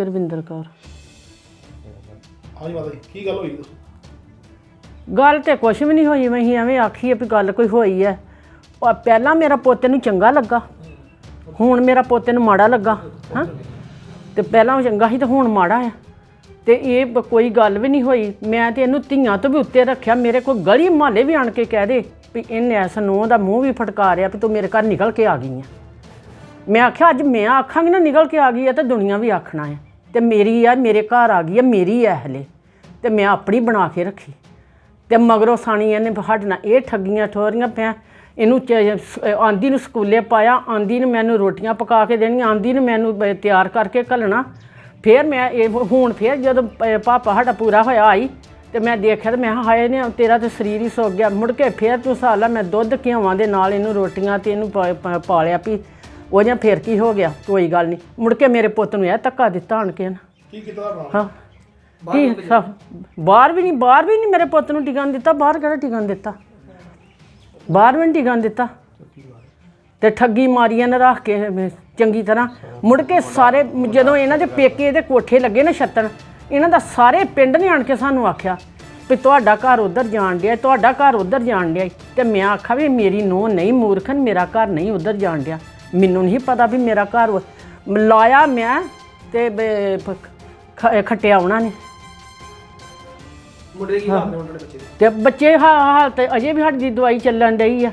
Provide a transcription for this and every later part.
ਗੁਰਵਿੰਦਰ ਕੌਰ। ਹਾਂਜੀ ਮਾਤਾ ਜੀ ਕੀ ਗੱਲ ਹੋਈ? ਦੱਸੋ ਗੱਲ ਤੇ ਕੁਛ ਵੀ ਨਹੀਂ ਹੋਈ ਮੈਂ ਹੀ ਐਵੇਂ ਆਖੀ ਆ ਵੀ ਗੱਲ ਕੋਈ ਹੋਈ ਐ। ਉਹ ਪਹਿਲਾਂ ਮੇਰਾ ਪੋਤੇ ਨੂੰ ਚੰਗਾ ਲੱਗਾ ਹੁਣ ਮੇਰਾ ਪੋਤੇ ਨੂੰ ਮਾੜਾ ਲੱਗਾ ਹਾਂ? ਤੇ ਪਹਿਲਾਂ ਉਹ ਚੰਗਾ ਸੀ ਤੇ ਹੁਣ ਮਾੜਾ ਆ। ਤੇ ਇਹ ਬ- ਕੋਈ ਗੱਲ ਵੀ ਨਹੀਂ ਹੋਈ ਮੈਂ ਤੇ ਇਹਨੂੰ ਧੀਆਂ ਤੋਂ ਵੀ ਉੱਤੇ ਰੱਖਿਆ ਮੇਰੇ ਕੋਲ ਗਲੀ ਮਹੱਲੇ ਵੀ ਆਣ ਕੇ ਕਹਿ ਦੇ ਵੀ ਇਹਨੇ ਐਸ ਨੂੰ ਦਾ ਮੂੰਹ ਵੀ ਫਟਕਾਰਿਆ ਵੀ ਤੂੰ ਮੇਰੇ ਘਰ ਨਿਕਲ ਕੇ ਆ ਗਈ ਆ ਮੈਂ ਆਖਿਆ ਅੱਜ ਮੈਂ ਆਖਾਂਗੀ ਨਾ ਨਿਕਲ ਕੇ ਆ ਗਈ ਆ ਤੇ ਦੁਨੀਆ ਵੀ ਆਖਣਾ ਹੈ ਤੇ ਮੇਰੀ ਆ, ਮੇਰੇ ਘਰ ਆ ਗਈ ਆ, ਮੇਰੀ ਆ ਹਲੇ। ਤੇ ਮੈਂ ਆਪਣੀ ਬਣਾ ਕੇ ਰੱਖੀ। ਤੇ ਮਗਰੋਂ ਸਾਣੀ ਇਹਨੇ ਸਾਡੇ ਨਾਲ ਇਹ ਠੱਗੀਆਂ ਠੋਰੀਆਂ ਪਿਆ। ਇਹਨੂੰ ਚ- ਸ- ਆਂਦੀ ਨੂੰ ਸਕੂਲੇ ਪਾਇਆ, ਆਂਦੀ ਨੂੰ ਮੈਨੂੰ ਰੋਟੀਆਂ ਪਕਾ ਕੇ ਦੇਣੀਆਂ, ਆਂਦੀ ਨੂੰ ਮੈਨੂੰ ਤਿਆਰ ਕਰਕੇ ਘੱਲਣਾ। ਫਿਰ ਮੈਂ ਇਹ ਹੁਣ ਫਿਰ ਜਦੋਂ ਪ- ਪਾਪਾ ਸਾਡਾ ਪੂਰਾ ਹੋਇਆ, ਆਈ, ਤੇ ਮੈਂ ਦੇਖਿਆ ਤੇ ਮੈਂ ਕਿਹਾ, ਹਾਏ ਨੇ ਤੇਰਾ ਤੇ ਸਰੀਰ ਹੀ ਸੁੱਕ ਗਿਆ। ਮੁੜ ਕੇ ਫਿਰ ਤੂੰ ਸਾਲਾ ਮੈਂ ਦੁੱਧ ਘਿਓਵਾਂ ਦੇ ਨਾਲ ਇਹਨੂੰ ਰੋਟੀਆਂ ਤੇ ਇਹਨੂੰ ਪਾਲਿਆ ਪਾ- ਉਹ ਜਾਂ ਫਿਰ ਕੀ ਹੋ ਗਿਆ? ਕੋਈ ਗੱਲ ਨਹੀਂ। ਮੁੜ ਕੇ ਮੇਰੇ ਪੁੱਤ ਨੂੰ ਇਹ ਧੱਕਾ ਦਿੱਤਾ ਆਣ ਕੇ ਨਾ। ਕੀ ਕੀਤਾ ਹਾਂ। ਕੀ? ਸਭ ਬਾਹਰ ਵੀ ਨਹੀਂ ਬਾਹਰ ਵੀ ਨਹੀਂ ਮੇਰੇ ਪੁੱਤ ਨੂੰ ਟਿਕਣ ਦਿੱਤਾ। ਬਾਹਰ ਕਿਹੜਾ ਟਿਕਣ ਦਿੱਤਾ? ਬਾਹਰ ਵੀ ਨਹੀਂ ਟਿਕਣ ਦਿੱਤਾ। ਤੇ ਠੱਗੀ ਮਾਰੀਆਂ ਨੇ ਰੱਖ ਕੇ ਐਵੇਂ ਚੰਗੀ ਤਰ੍ਹਾਂ। ਮੁੜ ਕੇ ਸਾਰੇ ਜਦੋਂ ਇਹਨਾਂ ਦੇ ਪੇਕੇ ਦੇ ਕੋਠੇ ਲੱਗੇ ਨਾ ਛੱਤਣ ਇਹਨਾਂ ਦਾ ਸਾਰੇ ਪਿੰਡ ਨੇ ਆਣ ਕੇ ਸਾਨੂੰ ਆਖਿਆ ਵੀ ਤੁਹਾਡਾ ਘਰ ਉਧਰ ਜਾਣ ਡਿਆ ਤੁਹਾਡਾ ਘਰ ਉਧਰ ਜਾਣ ਡਿਆ ਤੇ ਮੈਂ ਆਖਾ ਵੀ ਮੇਰੀ ਨੂੰਹ ਨਹੀਂ ਮੂਰਖਨ ਮੇਰਾ ਘਰ ਨਹੀਂ ਉਧਰ ਜਾਣ ਡਿਆ। ਮੈਨੂੰ ਨਹੀਂ ਪਤਾ ਵੀ ਮੇਰਾ ਘਰ ਉਹ- ਲਾਇਆ ਮੈਂ ਤੇ ਬ- ਖ- ਖੱਟਿਆ ਉਹਨਾਂ ਨੇ। ਮੁੰਡੇ ਕੀ ਕਰਦੇ ਮੁੰਡੇ ਦੇ ਬੱਚੇ ਦੇ? ਤੇ ਬੱਚੇ ਹਾ ਹਾਲਤ ਅਜੇ ਵੀ ਸਾਡੀ ਦਵਾਈ ਚੱਲਣ ਡਈ ਆ।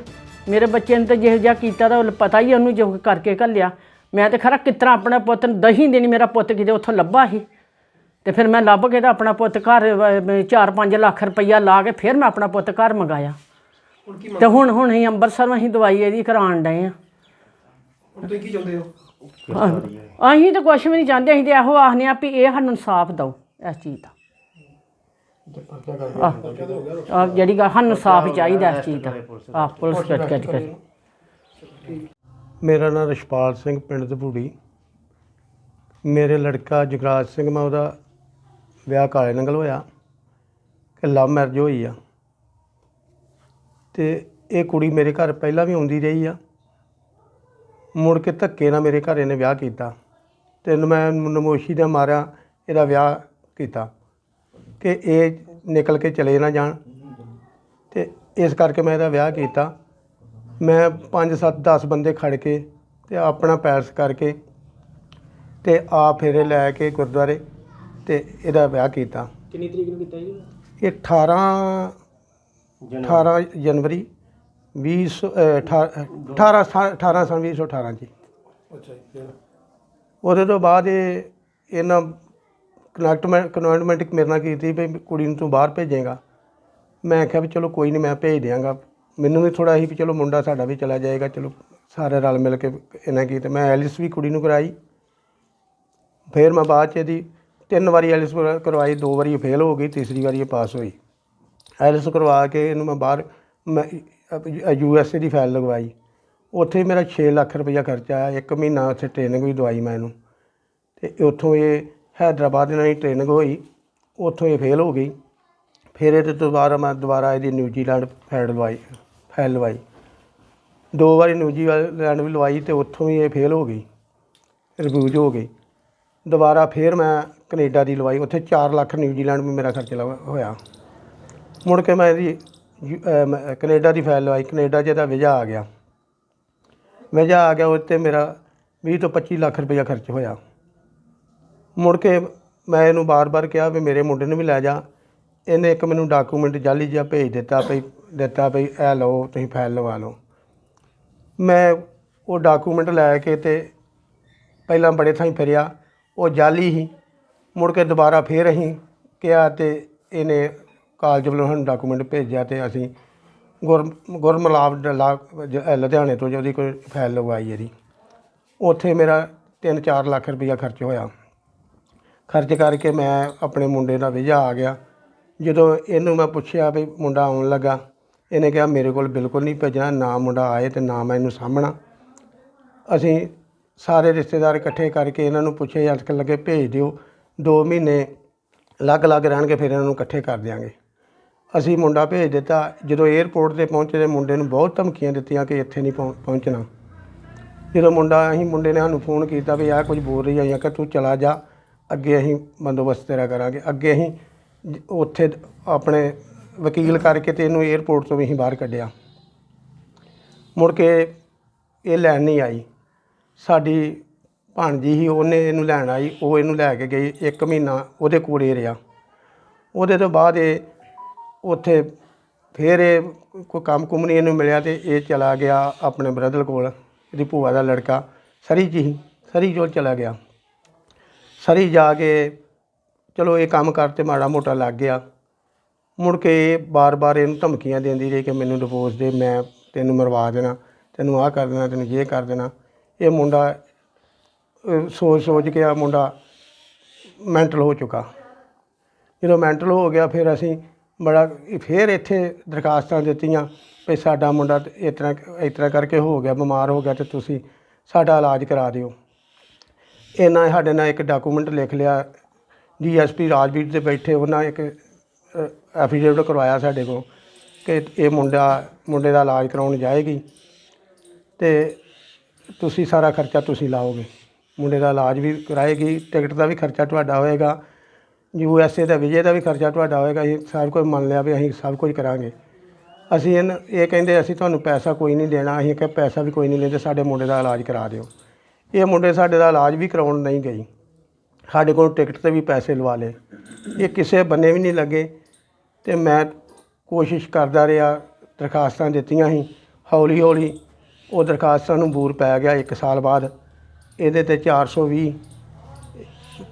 ਮੇਰੇ ਬੱਚੇ ਨੇ ਤਾਂ ਜਿਹੋ ਜਿਹਾ ਕੀਤਾ ਤਾਂ ਉਹ ਪਤਾ ਹੀ ਆ ਉਹਨੂੰ ਜੋ ਕਰਕੇ ਘੱਲਿਆ। ਮੈਂ ਤੇ ਖਰਾ ਕਿਤਰਾ ਆਪਣਾ ਪੁੱਤ ਨੂੰ ਦਹੀਂ ਦੇਣੀ ਮੇਰਾ ਪੁੱਤ ਕਿਤੇ ਉੱਥੋਂ ਲੱਭਾ ਸੀ। ਤੇ ਫਿਰ ਮੈਂ ਲੱਭ ਕੇ ਤਾਂ ਆਪਣਾ ਪੁੱਤ ਘਰ 4-5 ਲੱਖ ਰੁਪਈਆ ਲਾ ਕੇ ਫਿਰ ਮੈਂ ਆਪਣਾ ਪੁੱਤ ਘਰ ਮੰਗਾਇਆ। ਹੁਣ ਕੀ ਤੇ ਹੁਣ ਹੁਣ ਅਸੀਂ ਅੰਮ੍ਰਿਤਸਰੋਂ ਅਸੀਂ ਦਵਾਈ ਇਹਦੀ ਕਰਾਉਣ ਡਏ ਆ। ਹੁਣ ਤੁਸੀਂ ਕੀ ਚਾਹੁੰਦੇ ਹੋ? ਅਸੀਂ ਤਾਂ ਕੁਝ ਵੀ ਨਹੀਂ ਚਾਹੁੰਦੇ ਅਸੀਂ ਤੇ ਇਹੋ ਆਖਦੇ ਆ ਵੀ ਇਹ ਸਾਨੂੰ ਇਨਸਾਫ ਦਿਓ ਇਸ ਚੀਜ਼ ਦਾ। ਆ ਜਿਹੜੀ ਗੱਲ ਸਾਨੂੰ ਇਨਸਾਫ ਚਾਹੀਦਾ ਇਸ ਚੀਜ਼ ਦਾ। ਆ ਪੁਲਿਸ ਕੱਟ ਕੱਟ ਕਰ ਮੇਰਾ ਨਾਮ ਰਛਪਾਲ ਸਿੰਘ ਪਿੰਡ ਦਪੂੜੀ ਮੇਰੇ ਲੜਕਾ ਜਗਰਾਜ ਸਿੰਘ ਮੈਂ ਉਹਦਾ ਵਿਆਹ ਕਾਲੇ ਨੰਗਲ ਹੋਇਆ ਕਿ ਲਵ ਮੈਰਿਜ ਹੋਈ ਆ। ਤੇ ਇਹ ਕੁੜੀ ਮੇਰੇ ਘਰ ਪਹਿਲਾਂ ਵੀ ਆਉਂਦੀ ਰਹੀ ਆ। ਮੁੜ ਕੇ ਧੱਕੇ ਨਾਲ ਮੇਰੇ ਘਰ ਇਹਨੇ ਵਿਆਹ ਕੀਤਾ ਤੇ ਮੈਂ ਨਮੋਸ਼ੀ ਦਾ ਮਾਰਿਆ ਇਹਦਾ ਵਿਆਹ ਕੀਤਾ ਕਿ ਇਹ ਨਿਕਲ ਕੇ ਚਲੇ ਨਾ ਜਾਣ ਤੇ ਇਸ ਕਰਕੇ ਮੈਂ ਇਹਦਾ ਵਿਆਹ ਕੀਤਾ। ਮੈਂ 5 7 10 ਬੰਦੇ ਖੜ ਕੇ ਤੇ ਆਪਣਾ ਪੈਰਸ ਕਰਕੇ ਤੇ ਆ ਫੇਰੇ ਲੈ ਕੇ ਗੁਰਦੁਆਰੇ ਤੇ ਇਹਦਾ ਵਿਆਹ ਕੀਤਾ। ਕਿੰਨੀ ਤਰੀਕ ਨੂੰ ਕੀਤਾ ਜੀ? ਇਹ 18 18 ਜਨਵਰੀ 20 18 18 18 ਸਨ 2018 ਜੀ। ਅੱਛਾ ਜੀ ਫਿਰ? ਉਹਦੇ ਤੋਂ ਬਾਅਦ ਇਹ ਇਹਨਾਂ ਕਨੈਕਟਮੈਂਟ ਕਨਵੈਂਟਮੈਂਟ ਮੇਰੇ ਨਾਲ ਕੀਤੀ ਵੀ ਕੁੜੀ ਨੂੰ ਤੂੰ ਬਾਹਰ ਭੇਜੇਗਾ। ਮੈਂ ਕਿਹਾ ਵੀ ਚਲੋ ਕੋਈ ਨਹੀਂ ਮੈਂ ਭੇਜ ਦਿਆਂਗਾ। ਮੈਨੂੰ ਵੀ ਥੋੜਾ ਸੀ ਵੀ ਚਲੋ ਮੁੰਡਾ ਸਾਡਾ ਵੀ ਚਲਾ ਜਾਏਗਾ ਚਲੋ ਸਾਰੇ ਰਲ ਮਿਲ ਕੇ ਇਹਨਾਂ ਕੀ ਤੇ ਮੈਂ ਐਲਿਸ ਵੀ ਕੁੜੀ ਨੂੰ ਕਰਾਈ। ਫਿਰ ਮੈਂ ਬਾਅਦ ਚ ਇਹਦੀ ਤਿੰਨ ਵਾਰੀ ਐਲਿਸ ਕਰਵਾਈ ਦੋ ਵਾਰੀ ਫੇਲ ਹੋ ਗਈ ਤੀਸਰੀ ਵਾਰੀ ਇਹ ਪਾਸ ਹੋਈ। ਐਲਿਸ ਕਰਵਾ ਕੇ ਇਹਨੂੰ ਮੈਂ ਬਾਹਰ ਮੈਂ ਯੂ ਐਸ ਏ ਦੀ ਫਾਈਲ ਲਗਵਾਈ। ਉੱਥੇ ਮੇਰਾ 6 ਲੱਖ ਰੁਪਈਆ ਖਰਚਾ ਆਇਆ। ਇੱਕ ਮਹੀਨਾ ਉੱਥੇ ਟ੍ਰੇਨਿੰਗ ਵੀ ਦਵਾਈ ਮੈਂ ਇਹਨੂੰ। ਤੇ ਉੱਥੋਂ ਇਹ ਹੈਦਰਾਬਾਦ ਇਹਨਾਂ ਦੀ ਟ੍ਰੇਨਿੰਗ ਹੋਈ। ਉੱਥੋਂ ਇਹ ਫੇਲ ਹੋ ਗਈ। ਫਿਰ ਇਹਦੇ ਤੋਂ ਦੁਬਾਰਾ ਮੈਂ ਦੁਬਾਰਾ ਇਹਦੀ ਨਿਊਜ਼ੀਲੈਂਡ ਫਾਈਲ ਲਵਾਈ ਫੈਲ ਲਵਾਈ। ਦੋ ਵਾਰੀ ਨਿਊਜ਼ੀਲੈਂਡ ਵੀ ਲਵਾਈ ਤੇ ਉੱਥੋਂ ਵੀ ਇਹ ਫੇਲ ਹੋ ਗਈ। ਰਿਵਿਊਜ ਹੋ ਗਈ। ਦੁਬਾਰਾ ਫਿਰ ਮੈਂ ਕੈਨੇਡਾ ਦੀ ਲਵਾਈ। ਉੱਥੇ 4 ਲੱਖ ਨਿਊਜ਼ੀਲੈਂਡ ਵੀ ਮੇਰਾ ਖਰਚ ਲਵਾ, ਹੋਇਆ। ਮੁੜ ਕੇ ਮੈਂ ਇਹਦੀ ਯੂ- ਅਹ ਕੈਨੇਡਾ ਦੀ ਫਾਈਲ ਲਵਾਈ ਕੈਨੇਡਾ 'ਚ ਇਹਦਾ ਵੀਜ਼ਾ ਆ ਗਿਆ। ਵੀਜ਼ਾ ਆ ਗਿਆ ਉੱਤੇ ਮੇਰਾ 20 ਤੋਂ 25 ਲੱਖ ਰੁਪਇਆ ਖਰਚ ਹੋਇਆ। ਮੁੜ ਕੇ ਮੈਂ ਇਹਨੂੰ ਬਾਰ-ਬਾਰ ਕਿਹਾ ਵੀ ਮੇਰੇ ਮੁੰਡੇ ਨੂੰ ਵੀ ਲੈ ਜਾ। ਇਹਨੇ ਇੱਕ ਮੈਨੂੰ ਡਾਕੂਮੈਂਟ ਜਾਲੀ ਜਿਹਾ ਭੇਜ ਦਿੱਤਾ ਭਈ ਦਿੱਤਾ ਭਈ ਇਹ ਲਓ, ਤੁਸੀਂ ਫਾਈਲ ਲਵਾ ਲਓ। ਮੈਂ ਉਹ ਡਾਕੂਮੈਂਟ ਲੈ ਕੇ ਤੇ ਪਹਿਲਾਂ ਬੜੇ ਥਾਈਂ ਫਿਰਿਆ, ਉਹ ਜਾਲੀ ਹੀ। ਮੁੜ ਕੇ ਦੁਬਾਰਾ ਫੇਰ ਅਸੀਂ ਕਿਹਾ ਤੇ ਇਹਨੇ ਕਾਲਜ ਵੱਲੋਂ ਸਾਨੂੰ ਡਾਕੂਮੈਂਟ ਭੇਜਿਆ ਤੇ ਅਸੀਂ ਗੁਰ ਗੁਰਮਲਾਬ ਡਲਾ- ਜ- ਲੁਧਿਆਣੇ ਤੋਂ ਜਿਹਦੀ ਕੋਈ ਫਾਈਲ ਲਗਵਾਈ ਇਹਦੀ। ਉੱਥੇ ਮੇਰਾ 3-4 ਲੱਖ ਰੁਪਈਆ ਖਰਚ ਹੋਇਆ। ਖਰਚ ਕਰਕੇ ਮੈਂ ਆਪਣੇ ਮੁੰਡੇ ਦਾ ਵੀਜ਼ਾ ਆ ਗਿਆ। ਜਦੋਂ ਇਹਨੂੰ ਮੈਂ ਪੁੱਛਿਆ ਵੀ ਮੁੰਡਾ ਆਉਣ ਲੱਗਾ, ਇਹਨੇ ਕਿਹਾ, ਮੇਰੇ ਕੋਲ ਬਿਲਕੁਲ ਨਹੀਂ ਭੇਜਣਾ, ਨਾ ਮੁੰਡਾ ਆਏ ਤੇ ਨਾ ਮੈਂ ਇਹਨੂੰ ਸਾਂਭਣਾ। ਅਸੀਂ ਸਾਰੇ ਰਿਸ਼ਤੇਦਾਰ ਇਕੱਠੇ ਕਰਕੇ ਇਹਨਾਂ ਨੂੰ ਪੁੱਛੇ ਅੱਜ ਲੱਗੇ ਭੇਜ ਦਿਓ 2 ਮਹੀਨੇ ਅਲੱਗ-ਅਲੱਗ ਰਹਿਣਗੇ, ਫਿਰ ਇਹਨਾਂ ਨੂੰ ਇਕੱਠੇ ਕਰ ਦਿਆਂਗੇ। ਅਸੀਂ ਮੁੰਡਾ ਭੇਜ ਦਿੱਤਾ। ਜਦੋਂ 에ਅਰਪੋਰਟ ਤੇ ਪਹੁੰਚੇ ਤੇ ਮੁੰਡੇ ਨੂੰ ਬਹੁਤ ਧਮਕੀਆਂ ਦਿੱਤੀਆਂ ਕਿ ਇੱਥੇ ਨਹੀਂ ਪਹੁੰ- ਪਹੁੰਚਣਾ। ਜਦੋਂ ਮੁੰਡਾ ਅਸੀਂ ਮੁੰਡੇ ਨੇ ਸਾਨੂੰ ਫੋਨ ਕੀਤਾ ਵੀ ਆਹ ਕੁਝ ਬੋਲ ਰਹੀ ਆਈਆਂ ਕਿ ਤੂੰ ਚਲਾ ਜਾ। ਅੱਗੇ ਅਸੀਂ ਬੰਦੋਬਸਤ ਤੇਰਾ ਕਰਾਂਗੇ। ਅੱਗੇ ਅਸੀਂ ਜ- ਉੱਥੇ ਆਪਣੇ ਵਕੀਲ ਕਰਕੇ ਤੇ ਇਹਨੂੰ 에ਅਰਪੋਰਟ ਤੋਂ ਵੀ ਅਸੀਂ ਬਾਹਰ ਕੱਢਿਆ। ਮੁੜ ਕੇ ਇਹ ਲੈਣ ਨਹੀਂ ਆਈ। ਸਾਡੀ ਭਾਣਜੀ ਸੀ, ਉਹਨੇ ਇਹਨੂੰ ਲੈਣ ਆਈ। ਉਹ ਇਹਨੂੰ ਲੈ ਕੇ ਗਈ। ਇੱਕ ਮਹੀਨਾ ਉਹਦੇ ਕੋਲ ਹੀ ਰਿਹਾ। ਉਹਦੇ ਤੋਂ ਬਾਅਦ ਇਹ ਉੱਥੇ ਫਿਰ ਇਹ ਕੋਈ ਕੰਮ ਕੁੰਮ ਨਹੀਂ ਇਹਨੂੰ ਮਿਲਿਆ ਤੇ ਇਹ ਚਲਾ ਗਿਆ ਆਪਣੇ ਬ੍ਰਦਰ ਕੋਲ ਇਹਦੀ ਭੂਆ ਦਾ ਲੜਕਾ, ਸਰੀ ਜੀ ਸੀ ਸਰੀ ਜੋ ਚਲਾ ਗਿਆ। ਸਰੀ ਜਾ ਕੇ ਚਲੋ ਇਹ ਕੰਮ ਕਰ ਤੇ ਮਾੜਾ ਮੋਟਾ ਲੱਗ ਗਿਆ। ਮੁੜ ਕੇ ਬਾਰ-ਬਾਰ ਇਹਨੂੰ ਧਮਕੀਆਂ ਦਿੰਦੀ ਰਹੀ ਕਿ ਮੈਨੂੰ ਡਿਵੋਰਸ ਦੇ, ਮੈਂ ਤੈਨੂੰ ਮਰਵਾ ਦੇਣਾ, ਤੈਨੂੰ ਆਹ ਕਰ ਦੇਣਾ, ਤੈਨੂੰ ਇਹ ਕਰ ਦੇਣਾ। ਇਹ ਮੁੰਡਾ ਸੋਚ ਸੋਚ ਕੇ ਆ ਮੁੰਡਾ ਮੈਂਟਲ ਹੋ ਚੁੱਕਾ। ਜਦੋਂ ਮੈਂਟਲ ਹੋ ਗਿਆ, ਫਿਰ ਅਸੀਂ ਬੜਾ ਫਿਰ ਇੱਥੇ ਦਰਖਾਸਤਾਂ ਦਿੱਤੀਆਂ ਵੀ ਸਾਡਾ ਮੁੰਡਾ ਇਸ ਤਰ੍ਹਾਂ ਇਸ ਤਰ੍ਹਾਂ ਕਰਕੇ ਹੋ ਗਿਆ, ਬਿਮਾਰ ਹੋ ਗਿਆ ਤੇ ਤੁਸੀਂ ਸਾਡਾ ਇਲਾਜ ਕਰਾ ਦਿਓ। ਇਹਨਾਂ ਸਾਡੇ ਨਾਲ ਇੱਕ ਡਾਕੂਮੈਂਟ ਲਿਖ ਲਿਆ ਡੀਐਸਪੀ ਰਾਜਵੀਰ ਦੇ ਬੈਠੇ, ਉਹਨਾਂ ਇੱਕ ਐਫੀਡੇਵਿਟ ਕਰਵਾਇਆ ਸਾਡੇ ਕੋਲ ਕਿ ਇਹ ਮੁੰਡਾ, ਮੁੰਡੇ ਦਾ ਇਲਾਜ ਕਰਾਉਣ ਜਾਏਗੀ ਤੇ ਤੁਸੀਂ ਸਾਰਾ ਖਰਚਾ ਤੁਸੀਂ ਲਾਓਗੇ। ਮੁੰਡੇ ਦਾ ਇਲਾਜ ਵੀ ਕਰਾਏਗੀ, ਟਿਕਟ ਦਾ ਵੀ ਖਰਚਾ ਤੁਹਾਡਾ ਹੋਏਗਾ। ਯੂ ਐਸ ਏ ਦਾ ਵਿਜੇ ਦਾ ਵੀ ਖਰਚਾ ਤੁਹਾਡਾ ਹੋਏਗਾ ਇਹ ਸਭ ਕੁਝ ਮੰਨ ਲਿਆ ਵੀ ਅਸੀਂ ਸਭ ਕੁਝ ਕਰਾਂਗੇ। ਅਸੀਂ ਇਹਨ, ਇਹ ਕਹਿੰਦੇ ਅਸੀਂ ਤੁਹਾਨੂੰ ਪੈਸਾ ਕੋਈ ਨਹੀਂ ਦੇਣਾ, ਅਸੀਂ ਕਿ ਪੈਸਾ ਵੀ ਕੋਈ ਨਹੀਂ ਲੈਂਦੇ, ਸਾਡੇ ਮੁੰਡੇ ਦਾ ਇਲਾਜ ਕਰਾ ਦਿਓ। ਇਹ ਮੁੰਡੇ ਸਾਡੇ ਦਾ ਇਲਾਜ ਵੀ ਕਰਾਉਣ ਨਹੀਂ ਗਈ ਸਾਡੇ ਕੋਲ ਟਿਕਟ ਤੇ ਵੀ ਪੈਸੇ ਲਵਾ ਲਏ। ਇਹ ਕਿਸੇ ਬੰਨੇ ਵੀ ਨਹੀਂ ਲੱਗੇ ਤੇ ਮੈਂ ਕੋਸ਼ਿਸ਼ ਕਰਦਾ ਰਿਹਾ, ਦਰਖਾਸਤਾਂ ਦਿੱਤੀਆਂ ਸੀ, ਹੌਲੀ ਹੌਲੀ ਉਹ ਦਰਖਾਸਤਾਂ ਨੂੰ ਬੂਰ ਪੈ ਗਿਆ 1 ਸਾਲ ਬਾਅਦ। ਇਹਦੇ ਤੇ 420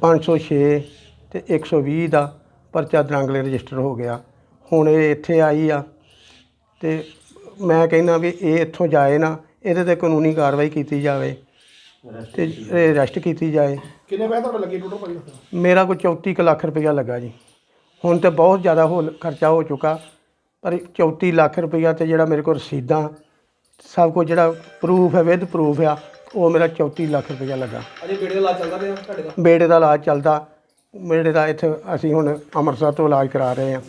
506 ਤੇ 120 ਦਾ ਪਰਚਾ ਦਰਾਂਗਲੇ ਰਜਿਸਟਰ ਹੋ ਗਿਆ। ਹੁਣ ਇਹ ਇੱਥੇ ਆਈ ਆ ਤੇ ਮੈਂ ਕਹਿੰਦਾ ਵੀ ਇਹ ਇੱਥੋਂ ਜਾਏ ਨਾ ਇਹਦੇ ਤੇ ਕਾਨੂੰਨੀ ਕਾਰਵਾਈ ਕੀਤੀ ਜਾਵੇ ਤੇ ਇਹ ਅਰੈਸਟ ਕੀਤੀ ਜਾਏ। ਕਿੰਨੇ ਪੈਸੇ ਤੁਹਾਡੇ ਲੱਗੇ ਟੋਟਲ ਭਾਈ ਮੇਰਾ ਕੋਈ 34 ਕੁ ਲੱਖ ਰੁਪਇਆ ਲੱਗਾ ਜੀ। ਹੁਣ ਤੇ ਬਹੁਤ ਜ਼ਿਆਦਾ ਹੋ ਖਰਚਾ ਹੋ ਚੁੱਕਾ ਪਰ 34 ਲੱਖ ਰੁਪਇਆ ਤੇ ਜਿਹੜਾ ਮੇਰੇ ਕੋਲ ਰਸੀਦਾਂ ਸਭ ਕੁਝ ਜਿਹੜਾ ਪ੍ਰੂਫ ਹੈ ਵਿਦ ਪ੍ਰੂਫ ਆ ਉਹ ਮੇਰਾ 34 ਲੱਖ ਰੁਪਇਆ ਲੱਗਾ। ਅਜੇ ਬੇੜੇ ਦਾ ਇਲਾਜ ਚੱਲਦਾ ਪਿਆ ਤੁਹਾਡੇ ਦਾ? ਬੇਟੇ ਦਾ ਇਲਾਜ ਚੱਲਦਾ। ਬੇਟੇ ਦਾ ਇੱਥੇ ਅਸੀਂ ਹੁਣ ਅੰਮ੍ਰਿਤਸਰ ਤੋਂ ਇਲਾਜ ਕਰਾ ਰਹੇ ਹਾਂ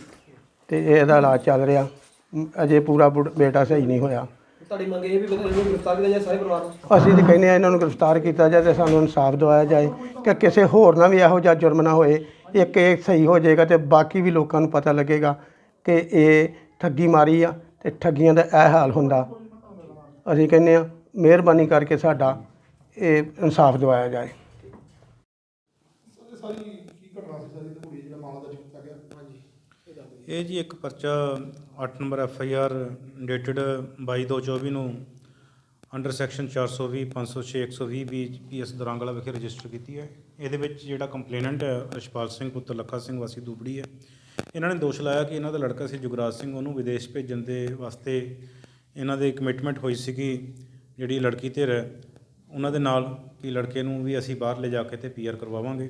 ਤੇ ਇਹਦਾ ਇਲਾਜ ਚੱਲ ਰਿਹਾ। ਅਜੇ ਪੂਰਾ ਬੁੜ- ਬੇਟਾ ਸਹੀ ਨਹੀਂ ਹੋਇਆ। ਤੁਹਾਡੀ ਮੰਗ ਇਹ ਵੀ ਬੰਦੇ ਨੂੰ ਗ੍ਰਿਫਤਾਰ ਕੀਤਾ ਜਾਏ ਸਾਰੇ ਪਰਿਵਾਰ ਨੂੰ? ਅਸੀਂ ਤਾਂ ਕਹਿੰਦੇ ਆ ਇਹਨਾਂ ਨੂੰ ਗ੍ਰਿਫਤਾਰ ਕੀਤਾ ਜਾਏ ਤੇ ਸਾਨੂੰ ਇਨਸਾਫ ਦਿਵਾਇਆ ਜਾਏ ਕਿ ਕਿਸੇ ਹੋਰ ਨਾਲ ਵੀ ਇਹੋ ਜਿਹਾ ਜੁਰਮ ਨਾ ਹੋਏ। ਇੱਕ ਇਹ ਸਹੀ ਹੋ ਜਾਏਗਾ ਤੇ ਬਾਕੀ ਵੀ ਲੋਕਾਂ ਨੂੰ ਪਤਾ ਲੱਗੇਗਾ ਕਿ ਇਹ ਠੱਗੀ ਮਾਰੀ ਆ ਤੇ ਠੱਗੀਆਂ ਦਾ ਇਹ ਹਾਲ ਹੁੰਦਾ। ਅਸੀਂ ਕਹਿੰਦੇ ਆ ਮਿਹਰਬਾਨੀ ਕਰਕੇ ਸਾਡਾ ਇਹ ਇਨਸਾਫ ਦਿਵਾਇਆ ਜਾਏ। ਇਹ ਜੀ ਇੱਕ ਪਰਚਾ 8 number F I R dated 22/2/24 ਨੂੰ under section 420 506 120 B P S Dorangla ਵਿਖੇ ਰਜਿਸਟਰ ਕੀਤੀ ਹੈ। ਇਹਦੇ ਵਿੱਚ ਜਿਹੜਾ ਕੰਪਲੇਨੈਂਟ ਹੈ ਰਸ਼ਪਾਲ ਸਿੰਘ ਪੁੱਤਰ ਲੱਖਾ ਸਿੰਘ ਵਾਸੀ ਦੁਬੜੀ ਹੈ। ਇਹਨਾਂ ਨੇ ਦੋਸ਼ ਲਾਇਆ ਕਿ ਇਹਨਾਂ ਦਾ ਲੜਕਾ ਸੀ ਜੁਗਰਾਜ ਸਿੰਘ ਉਹਨੂੰ ਵਿਦੇਸ਼ ਭੇਜਣ ਦੇ ਵਾਸਤੇ ਇਹਨਾਂ ਦੇ ਕਮਿਟਮੈਂਟ ਹੋਈ ਸੀਗੀ ਜਿਹੜੀ ਲੜਕੀ ਧਿਰ ਹੈ ਉਹਨਾਂ ਦੇ ਨਾਲ ਕਿ ਲੜਕੇ ਨੂੰ ਵੀ ਅਸੀਂ ਬਾਹਰ ਲੈ ਜਾ ਕੇ ਤੇ ਪੀਆਰ ਕਰਵਾਵਾਂਗੇ।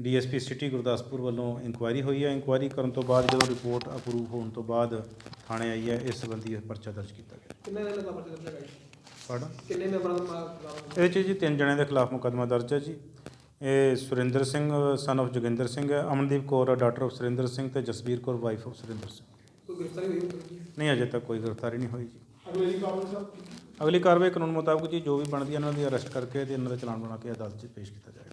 ਡੀਐਸਪੀ ਸਿਟੀ ਗੁਰਦਾਸਪੁਰ ਵੱਲੋਂ ਇਨਕੁਆਇਰੀ ਹੋਈ ਹੈ। ਇਨਕੁਆਇਰੀ ਕਰਨ ਤੋਂ ਬਾਅਦ ਜਦੋਂ ਰਿਪੋਰਟ ਅਪਰੂਵ ਹੋਣ ਤੋਂ ਬਾਅਦ ਥਾਣੇ ਆਈ ਹੈ ਇਸ ਸੰਬੰਧੀ ਇਹ ਪਰਚਾ ਦਰਜ ਕੀਤਾ ਗਿਆ। ਕਿੰਨੇ ਦਿਨ ਦਾ ਪਰਚਾ ਦਰਜ ਹੈ ਪੜ੍ਹ ਕਿੰਨੇ ਮੈਂਬਰਾਂ ਦਾ ਇਹਦੇ 'ਚ ਜੀ ਤਿੰਨ ਜਣਿਆਂ ਦੇ ਖਿਲਾਫ ਮੁਕੱਦਮਾ ਦਰਜ ਹੈ ਜੀ। ਇਹ ਸੁਰਿੰਦਰ ਸਿੰਘ ਸਨ of ਜੋਗਿੰਦਰ ਸਿੰਘ ਹੈ। ਅਮਨਦੀਪ ਕੌਰ ਡਾਟਰ ਆਫ ਸੁਰਿੰਦਰ ਸਿੰਘ ਤੇ ਜਸਬੀਰ ਕੌਰ ਵਾਈਫ ਆਫ ਸੁਰਿੰਦਰ ਸਿੰਘ। ਕੋਈ ਗ੍ਰਿਫਤਾਰੀ ਹੋਈ? ਨਹੀਂ ਅਜੇ ਤੱਕ ਕੋਈ ਗ੍ਰਿਫਤਾਰੀ ਨਹੀਂ ਹੋਈ ਜੀ। ਅਗਲੇ ਕਾਰਵਾਈ ਸਾਹਿਬ ਅਗਲੀ ਕਾਰਵਾਈ ਕਾਨੂੰਨ ਮੁਤਾਬਕ ਜੀ ਜੋ ਵੀ ਬਣਦੀ ਹੈ ਇਹਨਾਂ ਦੀ ਅਰੈਸਟ ਕਰਕੇ ਤੇ ਇਹਨਾਂ ਦਾ ਚਲਾਨ ਬਣਾ ਕੇ ਅਦਾਲਤ 'ਚ ਪੇਸ਼ ਕੀਤਾ ਜਾਏਗਾ।